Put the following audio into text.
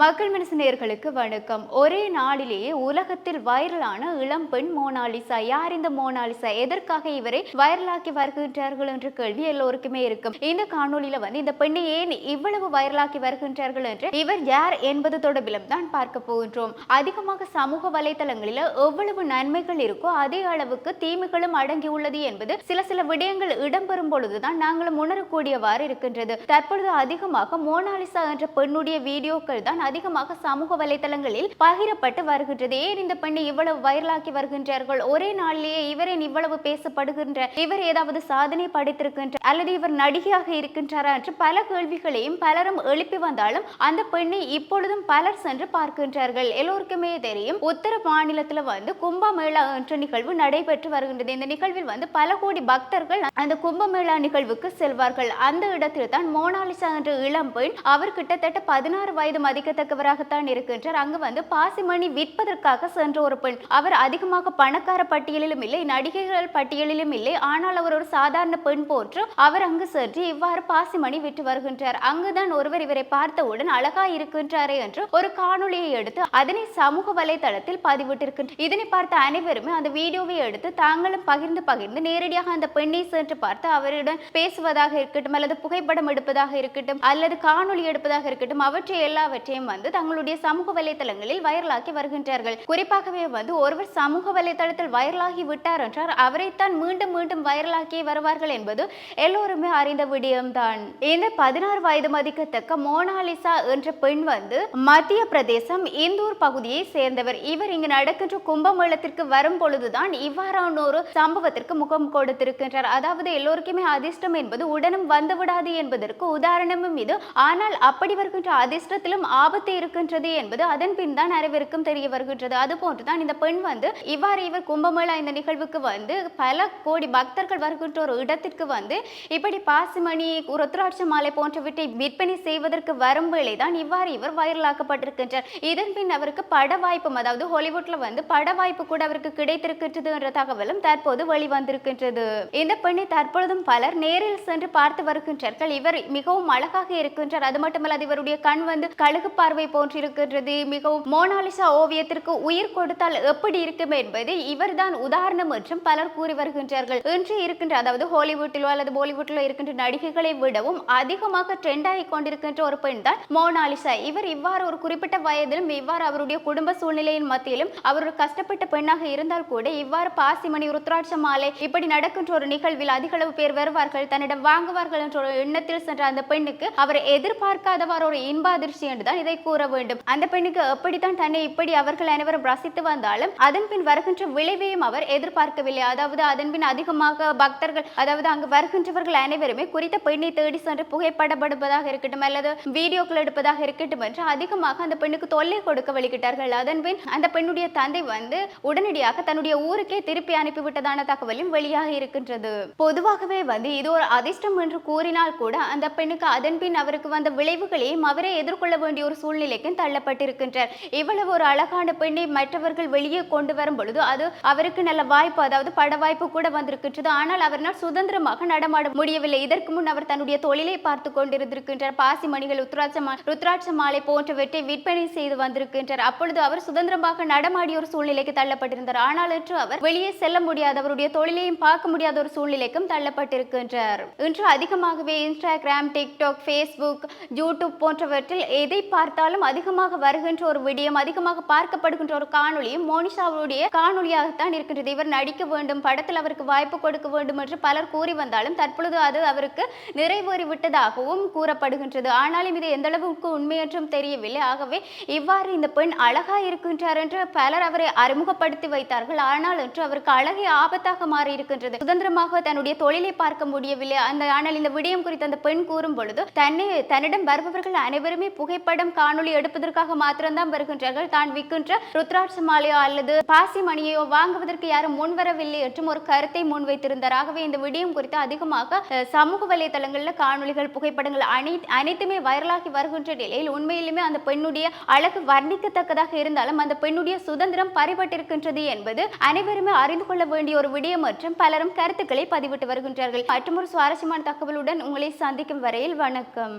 மக்கள் மனசு நேர்களுக்கு வணக்கம். ஒரே நாளிலேயே உலகத்தில் வைரலான இளம் பெண் மோனாலிசா. யார் இந்த மோனாலிசா? எதற்காக இவரை வைரலாக்கி வருகின்றார்கள் என்ற கேள்வி எல்லோருக்குமே இருக்கும். இந்த காணொலியில வந்து இந்த பெண்ணை ஏன் இவ்வளவு வைரலாக்கி வருகின்றார்கள் என்று இவர் யார் என்பது தொடர்பிலும் தான் பார்க்க போகின்றோம். அதிகமாக சமூக வலைதளங்களில் எவ்வளவு நன்மைகள் இருக்கோ அதே அளவுக்கு தீமைகளும் அடங்கி உள்ளது என்பது சில சில விடயங்கள் இடம்பெறும் பொழுதுதான் நாங்களும் உணரக்கூடியவாறு இருக்கின்றது. தற்பொழுது அதிகமாக மோனாலிசா என்ற பெண்ணுடைய வீடியோக்கள் தான் அதிகமாக சமூக வலைதளங்களில் பகிரப்பட்டு வருகின்றது. ஏன் இந்த பெண்ணை இவ்வளவு வைரலாக்கி வருகின்றார்கள்? ஒரே நாளிலேயே இவரே இவ்வளவு பேசப்படுகின்ற இவர் ஏதாவது சாதனை படைத்திருக்கின்ற அல்லது இவர் நடிகையாக இருக்கின்றாரா என்று பல கேள்விகளையும் பலரும் எழுப்பி வந்தாலும் அந்த பெண்ணை இப்பொழுதும் பலர் சென்று பார்க்கின்றார்கள். எல்லோருக்குமே தெரியும் உத்தர மாநிலத்துல வந்து கும்பமேளா என்ற நிகழ்வு நடைபெற்று வருகின்றது. இந்த நிகழ்வில் வந்து பல கோடி பக்தர்கள் அந்த கும்பமேளா நிகழ்வுக்கு செல்வார்கள். அந்த இடத்தில் தான் மோனாலிசா என்ற இளம் பெண் அவர் கிட்டத்தட்ட பதினாறு வயது குறிப்பிடத்தக்கவராகத்தான் இருக்கின்றார். அங்கு வந்து பாசிமணி விற்பதற்காக சென்ற ஒரு பெண். அவர் அதிகமாக பணக்கார பட்டியலிலும் இல்லை நடிகைகள் பட்டியலிலும் இல்லை. ஆனால் அவர் ஒரு சாதாரண பெண் போன்று அவர் அங்கு சென்று இவ்வாறு பாசிமணி விற்று வருகின்றார். அங்குதான் ஒருவர் இவரை பார்த்தவுடன் அழகா இருக்கின்றாரே என்று ஒரு காணொளியை எடுத்து அதனை சமூக வலைதளத்தில் பதிவிட்டிருக்கின்றார் இதனை பார்த்த அனைவருமே அந்த வீடியோவை எடுத்து தாங்களும் பகிர்ந்து பகிர்ந்து நேரடியாக அந்த பெண்ணை சென்று பார்த்து அவரிடம் பேசுவதாக இருக்கட்டும் அல்லது புகைப்படம் எடுப்பதாக இருக்கட்டும் அல்லது காணொளி எடுப்பதாக இருக்கட்டும் அவற்றை எல்லாவற்றையும் வந்து தங்களுடைய சமூக வலைதளங்களில் வைரலாக்கி வருகின்றார்கள். குறிப்பாகவே வந்து ஒருவர் சமூக வலைதளத்தில் வைரலாகி விட்டார் என்றால் அவரைத்தான் மீண்டும் மீண்டும் வைரலாக்கி வருவார்கள் என்பது எல்லோருமே அறிந்த விடயம்தான். இந்த பதினாறு வயது மதிக்கத்தக்க மோனாலிசா என்ற பெண் வந்து மத்திய பிரதேசம் இந்தூர் பகுதியை சேர்ந்தவர். இவர் இங்கு நடக்கின்ற கும்பமேளத்திற்கு வரும் பொழுதுதான் இவ்வாறான ஒரு சம்பவத்திற்கு முகம் கொடுத்திருக்கின்றார். அதாவது எல்லோருக்குமே அதிர்ஷ்டம் என்பது உடனும் வந்துவிடாது என்பதற்கு உதாரணமும் இது. ஆனால் அப்படி வருகின்ற அதிர்ஷ்டத்திலும் ஆபத்து ஆபத்து இருக்கின்றது என்பது அதன் பின் தான் அனைவருக்கும் தெரிய வருகின்றது. அது போன்றுதான் இந்த பெண் வந்து இவ்வாறு இவர் கும்பமேளா இந்த நிகழ்வுக்கு வந்து பல கோடி பக்தர்கள் வருகின்ற ஒரு இடத்திற்கு வந்து இப்படி பாசிமணி ருத்ராட்ச மாலை போன்றவற்றை விற்பனை செய்வதற்கு வரும் தான் இவ்வாறு இவர் வைரலாக்கப்பட்டிருக்கின்றார். இதன் பின் அவருக்கு பட வாய்ப்பும் அதாவது ஹாலிவுட்ல வந்து பட வாய்ப்பு கூட அவருக்கு கிடைத்திருக்கின்றது என்ற தகவலும் தற்போது வெளிவந்திருக்கின்றது. இந்த பெண்ணை தற்பொழுதும் பலர் நேரில் சென்று பார்த்து வருகின்றார்கள். இவர் மிகவும் அழகாக இருக்கின்றார். அது மட்டுமல்லாது இவருடைய கண் வந்து கழுகு பார்வை போன்றிருக்கின்றது. மிகவும் மோனாலிசா ஓவியத்திற்கு உயிர் கொடுத்தால் எப்படி இருக்கும் என்பது இவர்தான் உதாரணம் என்றும் பலர் கூறி வருகின்றார்கள். இன்று இருக்கின்ற அதாவது ஹாலிவுட்டிலோ அல்லது பாலிவுட்டிலோ இருக்கின்ற நடிகைகளை விடவும் அதிகமாக ட்ரெண்ட் ஆகி கொண்டிருக்கின்ற ஒரு பெண் தான் மோனாலிசா. இவர் இவ்வாறு ஒரு குறிப்பிட்ட வயதிலும் இவ்வாறு அவருடைய குடும்ப சூழ்நிலையின் மத்தியிலும் அவர் ஒரு கஷ்டப்பட்ட பெண்ணாக இருந்தால் கூட இவ்வாறு பாசிமணி ருத்ராட்ச மாலை இப்படி நடக்கின்ற ஒரு நிகழ்வில் அதிக அளவு பேர் வருவார்கள் தன்னிடம் வாங்குவார்கள் என்ற ஒரு எண்ணத்தில் சென்ற அந்த பெண்ணுக்கு அவர் எதிர்பார்க்காதவாறு ஒரு இன்ப அதிர்ச்சி என்றுதான் இதை கதை கூற வேண்டும். அந்த பெண்ணுக்கு எப்படித்தான் தன்னை இப்படி அவர்கள் அனைவரும் ரசித்து வந்தாலும் அதன் பின் வருகின்ற விளைவையும் அவர் எதிர்பார்க்கவில்லை. அதாவது அதன் பின் அதிகமாக பக்தர்கள் அதாவது அங்கு வருகின்றவர்கள் அனைவருமே குறித்த பெண்ணை தேடி சென்று புகைப்படம் எடுப்பதாக இருக்கட்டும் அல்லது வீடியோக்கள் எடுப்பதாக இருக்கட்டும் என்று அதிகமாக அந்த பெண்ணுக்கு தொல்லை கொடுக்க வழிகிட்டார்கள். அதன் பின் அந்த பெண்ணுடைய தந்தை வந்து உடனடியாக தன்னுடைய ஊருக்கே திருப்பி அனுப்பிவிட்டதான தகவலும் வெளியாக இருக்கின்றது. பொதுவாகவே வந்து இது ஒரு அதிர்ஷ்டம் என்று கூறினால் கூட அந்த பெண்ணுக்கு அதன் பின் அவருக்கு வந்த விளைவுகளையும் அவரே எதிர்கொள்ள வேண்டிய ஒரு சூழ்நிலைக்கும் தள்ளப்பட்டிருக்கின்றார் இவ்வளவு ஒரு அழகான பெண்ணை மற்றவர்கள் வெளியே கொண்டு வரும் பொழுது அது அவருக்கு நல்ல வாய்ப்பு அதாவது பட வாய்ப்பு கூட வந்திருக்கின்றது. ஆனால் அவரால் சுதந்திரமாக நடமாட முடியவில்லை. இதற்கு முன் அவர் தன்னுடைய தொழிலை பார்த்து கொண்டிருந்திருக்கின்றார். பாசி மணிகள் ருத்ராட்ச ருத்ராட்ச மாலை போன்றவற்றை விற்பனை செய்து வந்திருக்கின்றார். அப்பொழுது அவர் சுதந்திரமாக நடமாடிய ஒரு சூழ்நிலைக்கு தள்ளப்பட்டிருந்தார். ஆனால் இன்று அவர் வெளியே செல்ல முடியாத அவருடைய தொழிலையும் பார்க்க முடியாத ஒரு சூழ்நிலைக்கும் தள்ளப்பட்டிருக்கின்றார். இன்று அதிகமாகவே இன்ஸ்டாகிராம் டிக்டாக் ஃபேஸ்புக் யூடியூப் போன்றவற்றில் எதை பார்த்தாலும் அதிகமாக வருகின்ற ஒரு விடயம் அதிகமாக பார்க்கப்படுகின்ற ஒரு காணொளியும் மோனிஷாவுடைய காணொலியாகத்தான் இருக்கின்றது. இவர் நடிக்க வேண்டும் படத்தில் அவருக்கு வாய்ப்பு கொடுக்க வேண்டும் என்று பலர் கூறி வந்தாலும் தற்பொழுது அது அவருக்கு நிறைவேறி விட்டதாகவும் கூறப்படுகின்றது. ஆனாலும் இது எந்த அளவுக்கு உண்மையற்றும் தெரியவில்லை. ஆகவே இவ்வாறு இந்த பெண் அழகா இருக்கின்றார் என்று பலர் அவரை அறிமுகப்படுத்தி வைத்தார்கள். ஆனால் என்று அவருக்கு அழகே ஆபத்தாக மாறி இருக்கின்றது. சுதந்திரமாக தன்னுடைய தொழிலை பார்க்க முடியவில்லை. அந்த ஆனால் இந்த விடயம் குறித்து அந்த பெண் கூறும் பொழுது தன்னை தன்னிடம் வருபவர்கள் அனைவருமே புகைப்படம் காணொளி எடுப்பதற்காக மாத்திரம்தான் வருகின்றார்கள். தான் விற்கின்ற ருத்ராட்ச மாலையோ அல்லது பாசி மணியோ வாங்குவதற்கு யாரும் முன்வரவில்லை என்றும் ஒரு கருத்தை முன்வைத்திருந்தார். ஆகவே இந்த விடயம் குறித்து அதிகமாக சமூக வலைதளங்களில் காணொலிகள் புகைப்படங்கள் அனை அனைத்துமே வைரலாகி வருகின்ற நிலையில் உண்மையிலுமே அந்த பெண்ணுடைய அழகு வர்ணிக்கத்தக்கதாக இருந்தாலும் அந்த பெண்ணுடைய சுதந்திரம் பறிபட்டிருக்கின்றது என்பது அனைவருமே அறிந்து கொள்ள வேண்டிய ஒரு விடயம் மற்றும் பலரும் கருத்துக்களை பதிவிட்டு வருகின்றார்கள். மற்றும் ஒரு சுவாரஸ்யமான தகவலுடன் உங்களை சந்திக்கும் வரையில் வணக்கம்.